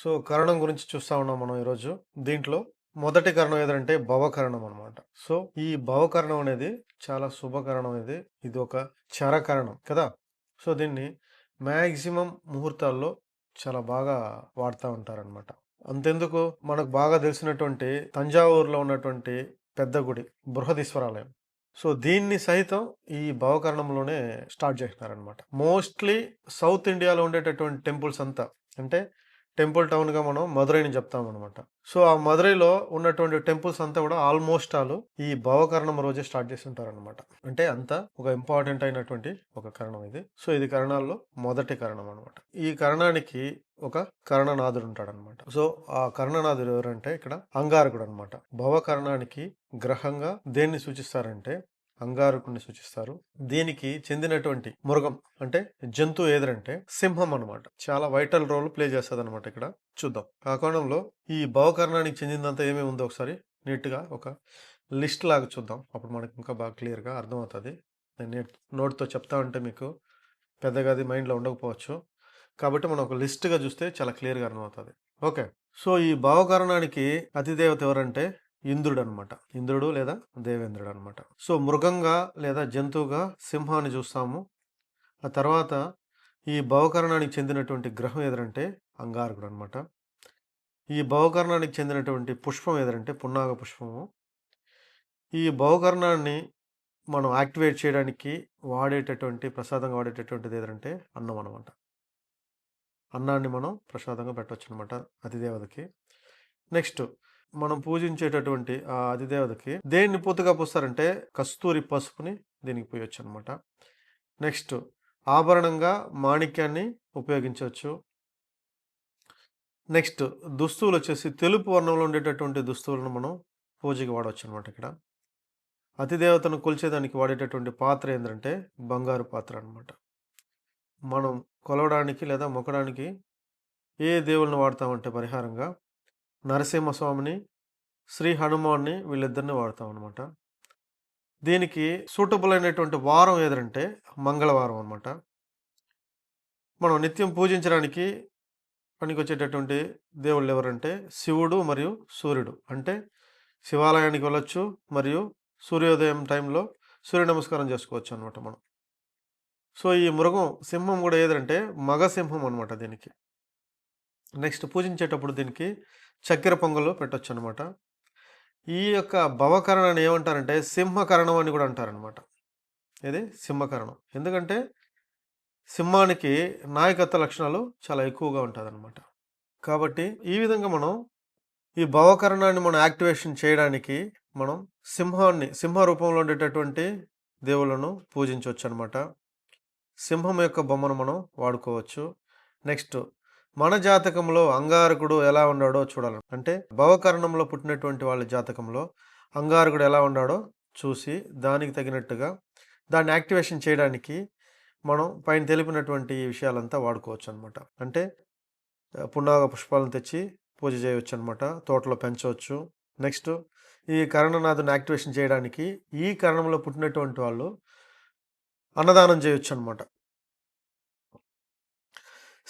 So కరణం గురించి చూస్తా ఉన్నాం మనం ఈరోజు. దీంట్లో మొదటి కరణం ఏదంటే భవకరణం అనమాట సో ఈ భవకరణం అనేది చాలా శుభకరణం ఇది. ఇది ఒక చరకరణం కదా. సో దీన్ని మ్యాక్సిమం ముహూర్తాల్లో చాలా బాగా వాడుతూ ఉంటారనమాట అంతెందుకు? మనకు బాగా తెలిసినటువంటి తంజావూరులో ఉన్నటువంటి పెద్ద గుడి బృహదీశ్వరాలయం. సో దీన్ని సైతం ఈ భవకరణంలోనే స్టార్ట్ చేసినారనమాట మోస్ట్లీ సౌత్ ఇండియాలో ఉండేటటువంటి టెంపుల్స్ అంతా అంటే టెంపుల్ టౌన్గా మనం మదురైని చెప్తాం అనమాట సో ఆ మదురైలో ఉన్నటువంటి టెంపుల్స్ అంతా కూడా ఆల్మోస్ట్ ఆల్ ఈ భవకరణం రోజే స్టార్ట్ చేసి ఉంటారనమాట అంటే అంత ఒక ఇంపార్టెంట్ అయినటువంటి ఒక కరణం ఇది. సో ఇది కరణాల్లో మొదటి కరణం అనమాట ఈ కరణానికి ఒక కరణనాథుడు ఉంటాడు అనమాట సో ఆ కరణనాథుడు ఎవరంటే ఇక్కడ అంగారకుడు అనమాట భవకరణానికి గ్రహంగా దేన్ని సూచిస్తారంటే అంగారకుడిని సూచిస్తారు. దీనికి చెందినటువంటి మృగం అంటే జంతువు ఏదంటే సింహం అనమాట చాలా వైటల్ రోల్ ప్లే చేస్తుంది అనమాట ఇక్కడ. చూద్దాం. ఆ కోణంలో ఈ భవకరణానికి చెందినంత ఏమేమి ఉందో ఒకసారి నీట్గా ఒక లిస్ట్ లాగా చూద్దాం. అప్పుడు మనకి ఇంకా బాగా క్లియర్గా అర్థమవుతుంది. నేను నోట్తో చెప్తా ఉంటే మీకు పెద్దగా అది మైండ్లో ఉండకపోవచ్చు. కాబట్టి మనం ఒక లిస్ట్గా చూస్తే చాలా క్లియర్గా అర్థమవుతుంది. ఓకే. సో ఈ భావకరణానికి అతిదేవత ఎవరంటే ఇంద్రుడు అనమాట ఇంద్రుడు లేదా దేవేంద్రుడు అనమాట సో మృగంగా లేదా జంతువుగా సింహాన్ని చూస్తాము. ఆ తర్వాత ఈ భవకరణానికి చెందినటువంటి గ్రహం ఎదురంటే అంగారకుడు అనమాట ఈ భవకరణానికి చెందినటువంటి పుష్పం ఎదురంటే పున్నాగ పుష్పము. ఈ భవకరణాన్ని మనం యాక్టివేట్ చేయడానికి వాడేటటువంటి ప్రసాదంగా వాడేటటువంటిది ఏదంటే అన్నం అనమాట అన్నాన్ని మనం ప్రసాదంగా పెట్టవచ్చు అనమాట అతిదేవతకి. నెక్స్ట్ మనం పూజించేటటువంటి ఆ అధిదేవతకి దేన్ని పూతగా పూస్తారంటే కస్తూరి పసుపుని దీనికి పోయొచ్చు అనమాట నెక్స్ట్ ఆభరణంగా మాణిక్యాన్ని ఉపయోగించవచ్చు. నెక్స్ట్ దుస్తువులు వచ్చేసి తెలుపు వర్ణంలో ఉండేటటువంటి దుస్తువులను మనం పూజకి వాడవచ్చు అనమాట ఇక్కడ. అతిదేవతను కొలిచేదానికి వాడేటటువంటి పాత్ర ఏంటంటే బంగారు పాత్ర అనమాట మనం కొలవడానికి లేదా మొక్కడానికి ఏ దేవుళ్ళని వాడతామంటే పరిహారంగా నరసింహస్వామిని శ్రీ హనుమాన్ని వీళ్ళిద్దరిని వాడతాం అనమాట దీనికి సూటబుల్ అయినటువంటి వారం ఏదంటే మంగళవారం అనమాట మనం నిత్యం పూజించడానికి పనికొచ్చేటటువంటి దేవుళ్ళు ఎవరంటే శివుడు మరియు సూర్యుడు. అంటే శివాలయానికి వెళ్ళొచ్చు మరియు సూర్యోదయం టైంలో సూర్య నమస్కారం చేసుకోవచ్చు అనమాట మనం. సో ఈ మృగం సింహం కూడా ఏదంటే మగ సింహం అనమాట దీనికి. నెక్స్ట్ పూజించేటప్పుడు దీనికి చక్కెర పొంగలు పెట్టొచ్చు అనమాట ఈ యొక్క భవకరణాన్ని ఏమంటారంటే సింహకరణం అని కూడా అంటారనమాట. ఇది సింహకరణం. ఎందుకంటే సింహానికి నాయకత్వ లక్షణాలు చాలా ఎక్కువగా ఉంటుంది కాబట్టి ఈ విధంగా మనం ఈ భవకరణాన్ని మనం యాక్టివేషన్ చేయడానికి మనం సింహాన్ని సింహ రూపంలో ఉండేటటువంటి దేవుళ్ళను పూజించవచ్చు అనమాట సింహం యొక్క బొమ్మను మనం వాడుకోవచ్చు. నెక్స్ట్ మన జాతకంలో అంగారకుడు ఎలా ఉన్నాడో చూడాలి. అంటే భవకరణంలో పుట్టినటువంటి వాళ్ళ జాతకంలో అంగారకుడు ఎలా ఉన్నాడో చూసి దానికి తగినట్టుగా దాన్ని యాక్టివేషన్ చేయడానికి మనం పైన తెలిపినటువంటి విషయాలంతా వాడుకోవచ్చు అనమాట అంటే పున్నాగ పుష్పాలను తెచ్చి పూజ చేయవచ్చు అనమాట తోటలో పెంచవచ్చు. నెక్స్ట్ ఈ కరణనాథుని యాక్టివేషన్ చేయడానికి ఈ కరణంలో పుట్టినటువంటి వాళ్ళు అన్నదానం చేయొచ్చు అనమాట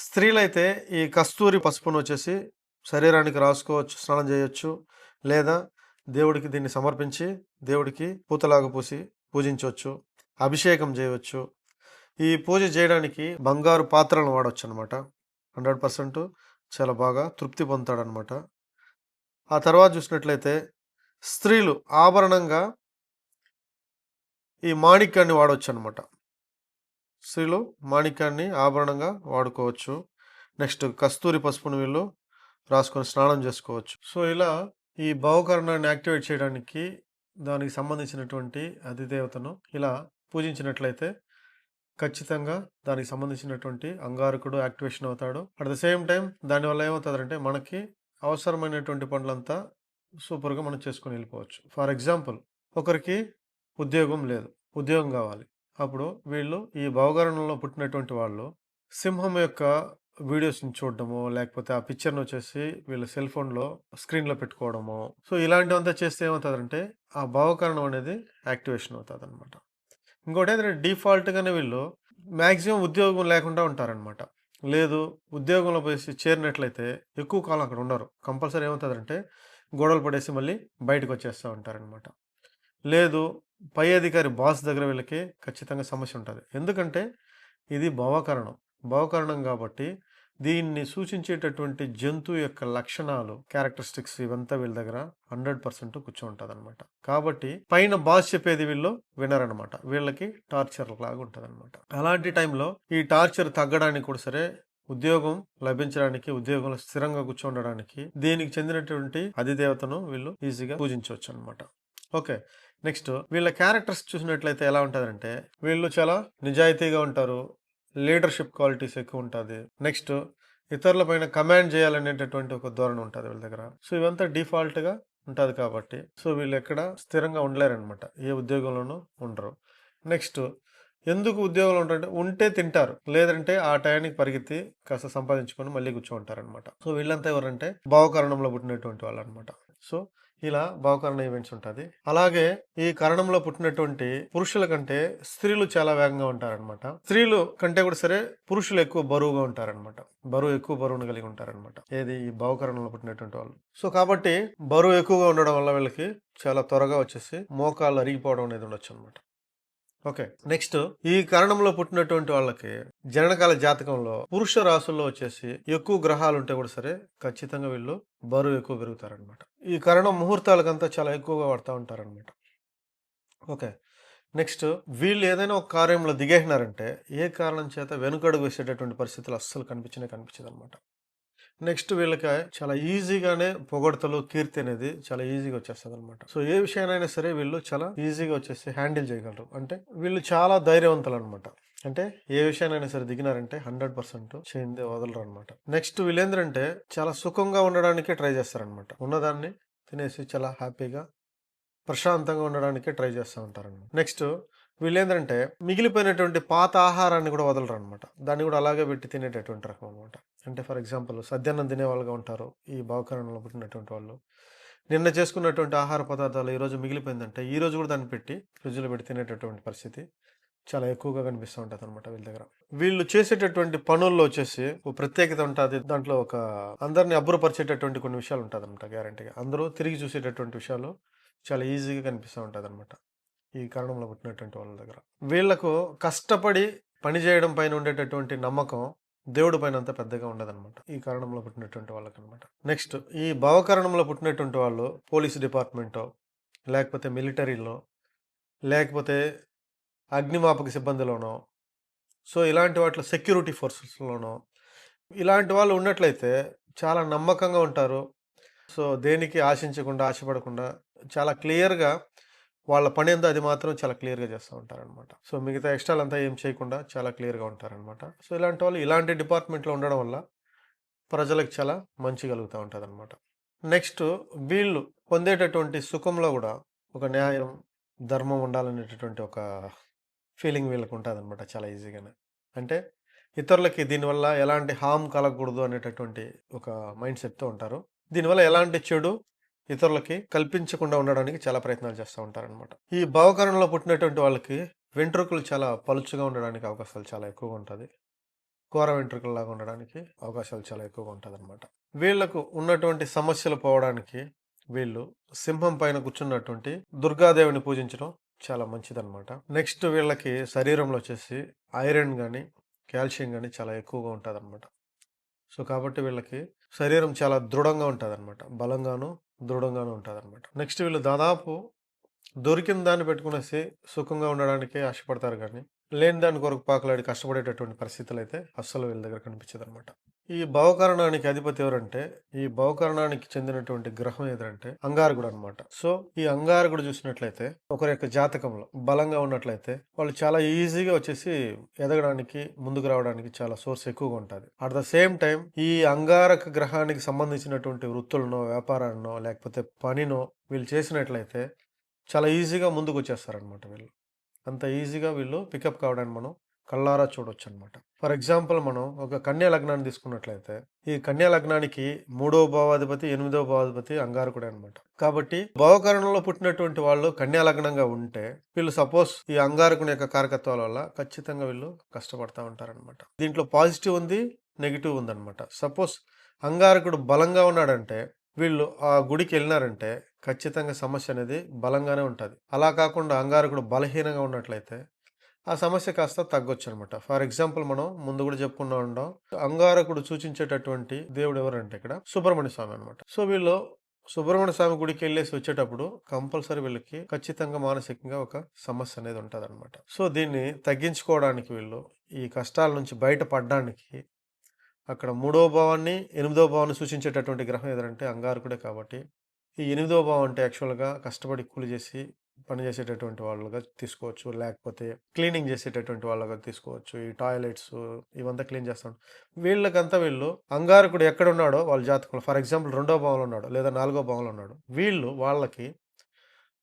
స్త్రీలైతే ఈ కస్తూరి పసుపును వచ్చేసి శరీరానికి రాసుకోవచ్చు స్నానం చేయొచ్చు. లేదా దేవుడికి దీన్ని సమర్పించి దేవుడికి పూతలాగా పూసి పూజించవచ్చు అభిషేకం చేయవచ్చు. ఈ పూజ చేయడానికి బంగారు పాత్రలను వాడవచ్చు అనమాట హండ్రెడ్ పర్సెంట్ చాలా బాగా తృప్తి పొందుతాడనమాట. ఆ తర్వాత చూసినట్లయితే స్త్రీలు ఆభరణంగా ఈ మాణిక్యాన్ని వాడవచ్చు అనమాట స్త్రీలు మాణిక్యాన్ని ఆభరణంగా వాడుకోవచ్చు. నెక్స్ట్ కస్తూరి పసుపును వీళ్ళు రాసుకొని స్నానం చేసుకోవచ్చు. సో ఇలా ఈ భావకరణాన్ని యాక్టివేట్ చేయడానికి దానికి సంబంధించినటువంటి అధిదేవతను ఇలా పూజించినట్లయితే ఖచ్చితంగా దానికి సంబంధించినటువంటి అంగారకుడు యాక్టివేషన్ అవుతాడు. అట్ ద సేమ్ టైం దానివల్ల ఏమవుతుందంటే మనకి అవసరమైనటువంటి పనులంతా సూపర్గా మనం చేసుకొని వెళ్ళిపోవచ్చు. ఫర్ ఎగ్జాంపుల్ ఒకరికి ఉద్యోగం లేదు. ఉద్యోగం కావాలి. అప్పుడు వీళ్ళు ఈ భవగరణంలో పుట్టినటువంటి వాళ్ళు సింహం యొక్క వీడియోస్ని చూడడము లేకపోతే ఆ పిక్చర్ని వచ్చేసి వీళ్ళ సెల్ ఫోన్లో స్క్రీన్లో పెట్టుకోవడము. సో ఇలాంటివంతా చేస్తే ఏమవుతుందంటే ఆ భావకరణం అనేది యాక్టివేషన్ అవుతుంది అనమాట ఇంకోటి ఏంటంటే డిఫాల్ట్గానే వీళ్ళు మ్యాక్సిమం ఉద్యోగం లేకుండా ఉంటారనమాట లేదు ఉద్యోగంలో పోసి చేరినట్లయితే ఎక్కువ కాలం అక్కడ ఉండరు. కంపల్సరీ ఏమవుతుందంటే గొడవలు పడేసి మళ్ళీ బయటకు వచ్చేస్తూ ఉంటారనమాట లేదు పై అధికారి బాస్ దగ్గర వీళ్ళకి ఖచ్చితంగా సమస్య ఉంటుంది. ఎందుకంటే ఇది భవకరణం. భవకరణం కాబట్టి దీన్ని సూచించేటటువంటి జంతువు యొక్క లక్షణాలు క్యారెక్టరిస్టిక్స్ ఇవంతా వీళ్ళ దగ్గర హండ్రెడ్ పర్సెంట్ కూర్చోంటుంది అనమాట కాబట్టి పైన బాస్ చెప్పేది వీళ్ళు వినరనమాట వీళ్ళకి టార్చర్ లాగా ఉంటుంది అనమాట అలాంటి టైంలో ఈ టార్చర్ తగ్గడానికి కూడా సరే ఉద్యోగం లభించడానికి ఉద్యోగంలో స్థిరంగా కూర్చోండడానికి దీనికి చెందినటువంటి అధిదేవతను వీళ్ళు ఈజీగా పూజించవచ్చు అనమాట ఓకే. నెక్స్ట్ వీళ్ళ క్యారెక్టర్స్ చూసినట్లయితే ఎలా ఉంటుందంటే వీళ్ళు చాలా నిజాయితీగా ఉంటారు లీడర్షిప్ క్వాలిటీస్ ఎక్కువ ఉంటుంది. నెక్స్ట్ ఇతరుల పైన కమాండ్ చేయాలనేటటువంటి ఒక ధోరణి ఉంటుంది వీళ్ళ దగ్గర. సో ఇవంతా డిఫాల్ట్గా ఉంటుంది కాబట్టి సో వీళ్ళు ఎక్కడ స్థిరంగా ఉండలేరనమాట ఏ ఉద్యోగంలోనూ ఉండరు. నెక్స్ట్ ఎందుకు ఉద్యోగంలో ఉంటారంటే ఉంటే తింటారు లేదంటే ఆ టయానికి పరిగెత్తి కాస్త సంపాదించుకొని మళ్ళీ కూర్చోంటారనమాట సో వీళ్ళంతా ఎవరంటే భావకరణంలో పుట్టినటువంటి వాళ్ళు అనమాట సో ఇలా భావకరణ ఈవెంట్స్ ఉంటుంది. అలాగే ఈ కరణంలో పుట్టినటువంటి పురుషుల కంటే స్త్రీలు చాలా వేగంగా ఉంటారనమాట స్త్రీలు కంటే కూడా సరే పురుషులు ఎక్కువ బరువుగా ఉంటారనమాట బరువు ఎక్కువ బరువును కలిగి ఉంటారనమాట ఏది ఈ భావకరణంలో పుట్టినటువంటి వాళ్ళు. సో కాబట్టి బరువు ఎక్కువగా ఉండడం వల్ల వీళ్ళకి చాలా త్వరగా వచ్చేసి మోకాళ్ళు అరిగిపోవడం అనేది ఉండొచ్చు అనమాట ఓకే. నెక్స్ట్ ఈ కరణంలో పుట్టినటువంటి వాళ్ళకి జననకాల జాతకంలో పురుష రాసుల్లో వచ్చేసి ఎక్కువ గ్రహాలు ఉంటే కూడా సరే ఖచ్చితంగా వీళ్ళు బరువు ఎక్కువ పెరుగుతారనమాట ఈ కరణం ముహూర్తాలకంతా చాలా ఎక్కువగా పడతా ఉంటారనమాట ఓకే. నెక్స్ట్ వీళ్ళు ఏదైనా ఒక కార్యంలో దిగేసినారంటే ఏ కారణం చేత వెనుకడుగు వేసేటటువంటి పరిస్థితులు అస్సలు కనిపించినా కనిపించదు అనమాట నెక్స్ట్ వీళ్ళకి చాలా ఈజీగానే పొగడతలు కీర్తి అనేది చాలా ఈజీగా వచ్చేస్తుంది అనమాట సో ఏ విషయానైనా సరే వీళ్ళు చాలా ఈజీగా వచ్చేసి హ్యాండిల్ చేయగలరు. అంటే వీళ్ళు చాలా ధైర్యవంతులు అనమాట అంటే ఏ విషయానైనా సరే దిగినారంటే హండ్రెడ్ పర్సెంట్ చేయిందే వదలరు అనమాట నెక్స్ట్ వీళ్ళేంద్రంటే చాలా సుఖంగా ఉండడానికే ట్రై చేస్తారనమాట ఉన్నదాన్ని తినేసి చాలా హ్యాపీగా ప్రశాంతంగా ఉండడానికి ట్రై చేస్తూ ఉంటారనమాట నెక్స్ట్ వీళ్ళేంటంటే మిగిలిపోయినటువంటి పాత ఆహారాన్ని కూడా వదలరు అనమాట దాన్ని కూడా అలాగే పెట్టి తినేటటువంటి రకం అనమాట అంటే ఫర్ ఎగ్జాంపుల్ సద్యాన్నం తినేవాళ్ళుగా ఉంటారు ఈ భావకరణంలో పుట్టినటువంటి వాళ్ళు. నిన్న చేసుకున్నటువంటి ఆహార పదార్థాలు ఈరోజు మిగిలిపోయిందంటే ఈరోజు కూడా దాన్ని పెట్టి ఫ్రిడ్జ్లో పెట్టి తినేటటువంటి పరిస్థితి చాలా ఎక్కువగా కనిపిస్తూ ఉంటుంది అనమాట వీళ్ళ దగ్గర. వీళ్ళు చేసేటటువంటి పనుల్లో వచ్చేసి ఒక ప్రత్యేకత ఉంటుంది. దాంట్లో ఒక అందరిని అబ్బురపరిచేటటువంటి కొన్ని విషయాలు ఉంటుంది అనమాట గ్యారంటీగా. అందరూ తిరిగి చూసేటటువంటి విషయాలు చాలా ఈజీగా కనిపిస్తూ ఉంటుంది అనమాట ఈ కారణంలో పుట్టినటువంటి వాళ్ళ దగ్గర. వీళ్ళకు కష్టపడి పని చేయడం పైన ఉండేటటువంటి నమ్మకం దేవుడి పైన అంత పెద్దగా ఉండదన్నమాట. ఈ కారణంలో పుట్టినటువంటి వాళ్ళకి అనమాట నెక్స్ట్ ఈ భావకారణంలో పుట్టినటువంటి వాళ్ళు పోలీస్ డిపార్ట్మెంటో లేకపోతే మిలిటరీలో లేకపోతే అగ్నిమాపక సిబ్బందిలోనో సో ఇలాంటి వాటిలో సెక్యూరిటీ ఫోర్సెస్లోనో ఇలాంటి వాళ్ళు ఉన్నట్లయితే చాలా నమ్మకంగా ఉంటారు. సో దేనికి ఆశించకుండా ఆశపడకుండా చాలా క్లియర్గా వాళ్ళ పని ఏందో అది మాత్రం చాలా క్లియర్గా చేస్తూ ఉంటారనమాట సో మిగతా ఎక్స్ట్రాలు అంతా ఏం చేయకుండా చాలా క్లియర్గా ఉంటారనమాట సో ఇలాంటి వాళ్ళు ఇలాంటి డిపార్ట్మెంట్లో ఉండడం వల్ల ప్రజలకు చాలా మంచి కలుగుతూ ఉంటుంది అనమాట నెక్స్ట్ వీళ్ళు పొందేటటువంటి సుఖంలో కూడా ఒక న్యాయం ధర్మం ఉండాలనేటటువంటి ఒక ఫీలింగ్ వీళ్ళకి ఉంటుంది అనమాట చాలా ఈజీగానే. అంటే ఇతరులకి దీనివల్ల ఎలాంటి హామ్ కలగకూడదు అనేటటువంటి ఒక మైండ్ సెట్తో ఉంటారు. దీనివల్ల ఎలాంటి చెడు ఇతరులకి కల్పించకుండా ఉండడానికి చాలా ప్రయత్నాలు చేస్తూ ఉంటారనమాట ఈ భావకరణలో పుట్టినటువంటి వాళ్ళకి వెంట్రుకలు చాలా పలుచుగా ఉండడానికి అవకాశాలు చాలా ఎక్కువగా ఉంటుంది. కూర వెంట్రుకల్లాగా ఉండడానికి అవకాశాలు చాలా ఎక్కువగా ఉంటుంది అనమాట వీళ్ళకు ఉన్నటువంటి సమస్యలు పోవడానికి వీళ్ళు సింహం పైన కూర్చున్నటువంటి దుర్గాదేవిని పూజించడం చాలా మంచిదన్నమాట. నెక్స్ట్ వీళ్ళకి శరీరంలో వచ్చేసి ఐరన్ కానీ కాల్షియం కానీ చాలా ఎక్కువగా ఉంటుంది అనమాట సో కాబట్టి వీళ్ళకి శరీరం చాలా దృఢంగా ఉంటుంది అనమాట బలంగాను దృఢంగానే ఉంటుంది అనమాట నెక్స్ట్ వీళ్ళు దాదాపు దొరికిన దాన్ని పెట్టుకునేసి సుఖంగా ఉండడానికే ఆశపడతారు కానీ లేని దాని కొరకు పాకలాడి కష్టపడేటటువంటి పరిస్థితులు అయితే అస్సలు వీళ్ళ దగ్గర కనిపించదు అనమాట ఈ భవకరణానికి అధిపతి ఎవరంటే ఈ భవకరణానికి చెందినటువంటి గ్రహం ఏదంటే అంగారకుడు అనమాట సో ఈ అంగారకుడు చూసినట్లయితే ఒకరి యొక్క జాతకంలో బలంగా ఉన్నట్లయితే వాళ్ళు చాలా ఈజీగా వచ్చేసి ఎదగడానికి ముందుకు రావడానికి చాలా సోర్స్ ఎక్కువగా ఉంటుంది. అట్ ద సేమ్ టైం ఈ అంగారక గ్రహానికి సంబంధించినటువంటి వృత్తులనో వ్యాపారాన్నో లేకపోతే పనినో వీళ్ళు చేసినట్లయితే చాలా ఈజీగా ముందుకు వచ్చేస్తారనమాట వీళ్ళు. అంత ఈజీగా వీళ్ళు పికప్ కావడానికి మనం కళ్ళారా చూడొచ్చు అనమాట ఫర్ ఎగ్జాంపుల్ మనం ఒక కన్యా లగ్నాన్ని తీసుకున్నట్లయితే ఈ కన్యా లగ్నానికి మూడవ భావాధిపతి ఎనిమిదవ భావాధిపతి అంగారకుడే అనమాట కాబట్టి భావకరణంలో పుట్టినటువంటి వాళ్ళు కన్యా లగ్నంగా ఉంటే వీళ్ళు సపోజ్ ఈ అంగారకుని యొక్క కారకత్వాల వల్ల ఖచ్చితంగా వీళ్ళు కష్టపడతా ఉంటారనమాట. దీంట్లో పాజిటివ్ ఉంది నెగిటివ్ ఉందనమాట. సపోజ్ అంగారకుడు బలంగా ఉన్నాడంటే వీళ్ళు ఆ గుడికి వెళ్ళినారంటే ఖచ్చితంగా సమస్య అనేది బలంగానే ఉంటుంది. అలా కాకుండా అంగారకుడు బలహీనంగా ఉన్నట్లయితే ఆ సమస్య కాస్త తగ్గొచ్చు అనమాట ఫర్ ఎగ్జాంపుల్ మనం ముందు కూడా చెప్పుకున్నా ఉండం అంగారకుడు సూచించేటటువంటి దేవుడు ఎవరంటే ఇక్కడ సుబ్రహ్మణ్య స్వామి అనమాట సో వీళ్ళు సుబ్రహ్మణ్య స్వామి గుడికి వెళ్ళేసి వచ్చేటప్పుడు కంపల్సరీ వీళ్ళకి ఖచ్చితంగా మానసికంగా ఒక సమస్య అనేది ఉంటుంది అనమాట సో దీన్ని తగ్గించుకోవడానికి వీళ్ళు ఈ కష్టాల నుంచి బయటపడడానికి అక్కడ మూడో భావాన్ని ఎనిమిదో భావాన్ని సూచించేటటువంటి గ్రహం ఏదంటే అంగారకుడే కాబట్టి ఈ ఎనిమిదో భావం అంటే యాక్చువల్గా కష్టపడి కూలి చేసి పని చేసేటటువంటి వాళ్ళుగా తీసుకోవచ్చు. లేకపోతే క్లీనింగ్ చేసేటటువంటి వాళ్ళగా తీసుకోవచ్చు. ఈ టాయిలెట్స్ ఇవంతా క్లీన్ చేస్తాడు వీళ్ళకంతా వీళ్ళు అంగారకుడు ఎక్కడ ఉన్నాడో వాళ్ళ జాతకులు ఫర్ ఎగ్జాంపుల్ రెండో భావంలో ఉన్నాడు లేదా నాలుగో భావంలో ఉన్నాడు. వీళ్ళు వాళ్ళకి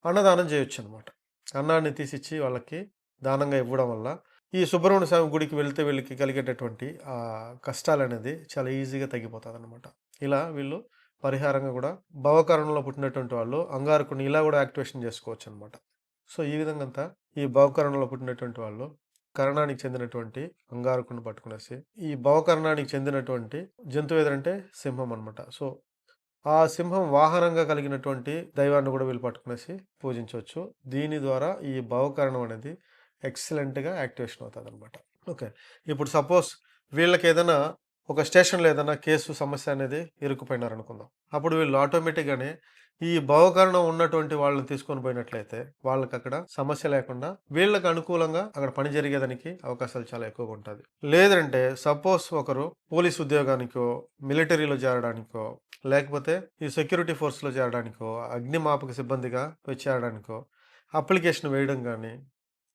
అన్నదానం చేయొచ్చు అనమాట అన్నాన్ని తీసిచ్చి వాళ్ళకి దానంగా ఇవ్వడం వల్ల ఈ సుబ్రహ్మణ్య స్వామి గుడికి వెళ్తే వీళ్ళకి కలిగేటటువంటి కష్టాలు అనేది చాలా ఈజీగా తగ్గిపోతుంది అనమాట ఇలా వీళ్ళు పరిహారంగా కూడా భవకరణంలో పుట్టినటువంటి వాళ్ళు అంగారకుని ఇలా కూడా యాక్టివేషన్ చేసుకోవచ్చు అనమాట సో ఈ విధంగా అంతా ఈ భవకరణంలో పుట్టినటువంటి వాళ్ళు కరణానికి చెందినటువంటి అంగారకుని పట్టుకునేసి ఈ భవకరణానికి చెందినటువంటి జంతువు ఏదంటే సింహం అనమాట సో ఆ సింహం వాహనంగా కలిగినటువంటి దైవాన్ని కూడా వీళ్ళు పట్టుకునేసి పూజించవచ్చు. దీని ద్వారా ఈ భవకరణం అనేది ఎక్సలెంట్గా యాక్టివేషన్ అవుతుంది అనమాట ఓకే. ఇప్పుడు సపోజ్ వీళ్ళకి ఏదైనా ఒక స్టేషన్లో ఏదైనా కేసు సమస్య అనేది ఇరుక్కుపోయినారు అనుకుందాం అప్పుడు వీళ్ళు ఆటోమేటిక్గానే ఈ భవకరణం ఉన్నటువంటి వాళ్ళని తీసుకొని పోయినట్లయితే వాళ్ళకి అక్కడ సమస్య లేకుండా వీళ్ళకి అనుకూలంగా అక్కడ పని జరిగేదానికి అవకాశాలు చాలా ఎక్కువగా ఉంటుంది. లేదంటే సపోజ్ ఒకరు పోలీస్ ఉద్యోగానికో మిలిటరీలో చేరడానికో లేకపోతే ఈ సెక్యూరిటీ ఫోర్స్లో చేరడానికో అగ్నిమాపక సిబ్బందిగా పోయి చేరడానికో అప్లికేషన్ వేయడం కానీ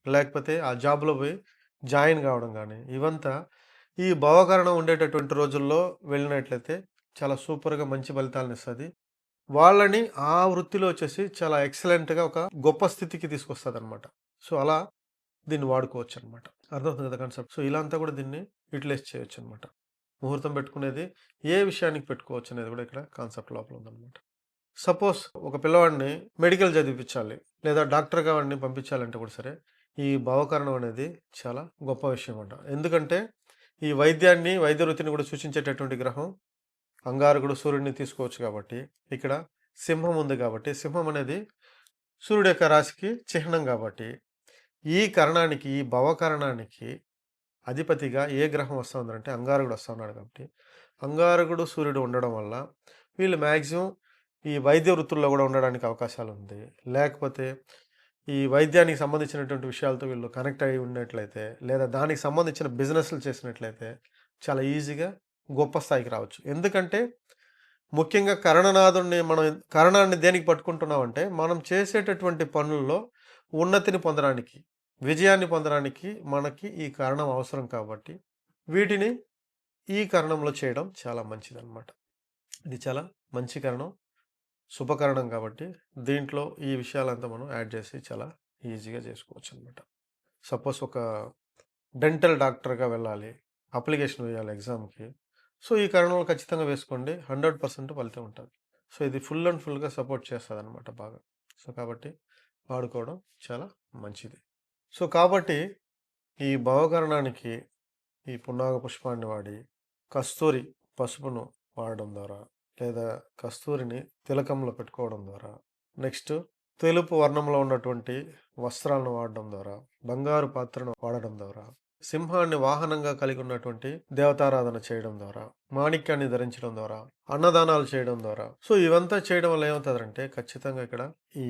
లేకపోతే ఆ జాబ్లో పోయి జాయిన్ కావడం కానీ ఇవంతా ఈ భావకరణం ఉండేటటువంటి రోజుల్లో వెళ్ళినట్లయితే చాలా సూపర్గా మంచి ఫలితాలను ఇస్తుంది వాళ్ళని ఆ వృత్తిలో వచ్చేసి చాలా ఎక్సలెంట్గా ఒక గొప్ప స్థితికి తీసుకొస్తుంది అనమాట సో అలా దీన్ని వాడుకోవచ్చు అనమాట అర్థమవుతుంది కదా కాన్సెప్ట్? సో ఇలా అంతా కూడా దీన్ని యూటిలైజ్ చేయొచ్చు అనమాట ముహూర్తం పెట్టుకునేది ఏ విషయానికి పెట్టుకోవచ్చు అనేది కూడా ఇక్కడ కాన్సెప్ట్ లోపల ఉందన్నమాట. సపోజ్ ఒక పిల్లవాడిని మెడికల్ చదివించాలి లేదా డాక్టర్గా వాడిని పంపించాలంటే కూడా సరే ఈ భావకరణం అనేది చాలా గొప్ప విషయం అంట ఎందుకంటే ఈ వైద్యాన్ని వైద్య వృత్తిని కూడా సూచించేటటువంటి గ్రహం అంగారకుడు సూర్యుడిని తీసుకోవచ్చు కాబట్టి ఇక్కడ సింహం ఉంది కాబట్టి సింహం అనేది సూర్యుడు యొక్క రాశికి చిహ్నం కాబట్టి ఈ కరణానికి ఈ భవకరణానికి అధిపతిగా ఏ గ్రహం వస్తుందంటే అంగారకుడు వస్తూ ఉన్నాడు కాబట్టి అంగారకుడు సూర్యుడు ఉండడం వల్ల వీళ్ళు మ్యాక్సిమం ఈ వైద్య వృత్తుల్లో కూడా ఉండడానికి అవకాశాలు ఉంది. లేకపోతే ఈ వైద్యానికి సంబంధించినటువంటి విషయాలతో వీళ్ళు కనెక్ట్ అయి ఉన్నట్లయితే లేదా దానికి సంబంధించిన బిజినెస్లు చేసినట్లయితే చాలా ఈజీగా గొప్ప స్థాయికి రావచ్చు. ఎందుకంటే ముఖ్యంగా కరణనాథుడిని మనం కరణాన్ని దేనికి పట్టుకుంటున్నామంటే మనం చేసేటటువంటి పనుల్లో ఉన్నతిని పొందడానికి విజయాన్ని పొందడానికి మనకి ఈ కారణం అవసరం కాబట్టి వీటిని ఈ కరణంలో చేయడం చాలా మంచిదన్నమాట. ఇది చాలా మంచి కారణం. శుభకరణం కాబట్టి దీంట్లో ఈ విషయాలంతా మనం యాడ్ చేసి చాలా ఈజీగా చేసుకోవచ్చు అనమాట సపోజ్ ఒక డెంటల్ డాక్టర్గా వెళ్ళాలి అప్లికేషన్ వేయాలి ఎగ్జామ్కి. సో ఈ కారణంలో ఖచ్చితంగా వేసుకోండి. హండ్రెడ్ పర్సెంట్ ఫలితం ఉంటుంది. సో ఇది ఫుల్ అండ్ ఫుల్గా సపోర్ట్ చేస్తుంది అనమాట బాగా. సో కాబట్టి వాడుకోవడం చాలా మంచిది. సో కాబట్టి ఈ భావకరణానికి ఈ పున్నాగ పుష్పాన్ని వాడి కస్తూరి పసుపును వాడడం ద్వారా లేదా కస్తూరిని తిలకంలో పెట్టుకోవడం ద్వారా నెక్స్ట్ తెలుపు వర్ణంలో ఉన్నటువంటి వస్త్రాలను వాడడం ద్వారా బంగారు పాత్రను వాడడం ద్వారా సింహాన్ని వాహనంగా కలిగి ఉన్నటువంటి దేవతారాధన చేయడం ద్వారా మాణిక్యాన్ని ధరించడం ద్వారా అన్నదానాలు చేయడం ద్వారా. సో ఇవంతా చేయడం వల్ల ఏమవుతుందంటే ఖచ్చితంగా ఇక్కడ ఈ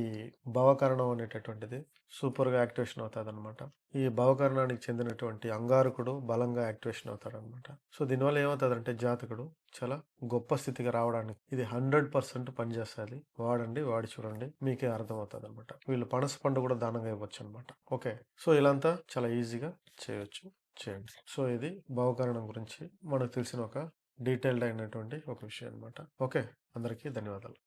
భవకరణం అనేటటువంటిది సూపర్గా యాక్టివేషన్ అవుతుంది అనమాట ఈ భవకరణానికి చెందినటువంటి అంగారకుడు బలంగా యాక్టివేషన్ అవుతాడు అనమాట సో దీనివల్ల ఏమవుతుందంటే జాతకుడు చాలా గొప్ప స్థితికి రావడానికి ఇది హండ్రెడ్ పర్సెంట్ పనిచేస్తుంది. వాడండి వాడి చూడండి మీకే అర్థమవుతుంది అనమాట వీళ్ళు పనస పండు కూడా దానంగా ఇవ్వచ్చు అనమాట ఓకే. సో ఇలాంతా చాలా ఈజీగా చేయొచ్చు. చేయండి. సో ఇది భావకరణం గురించి మనకు తెలిసిన ఒక డీటెయిల్డ్ అయినటువంటి ఒక విషయం అనమాట ఓకే. అందరికీ ధన్యవాదాలు.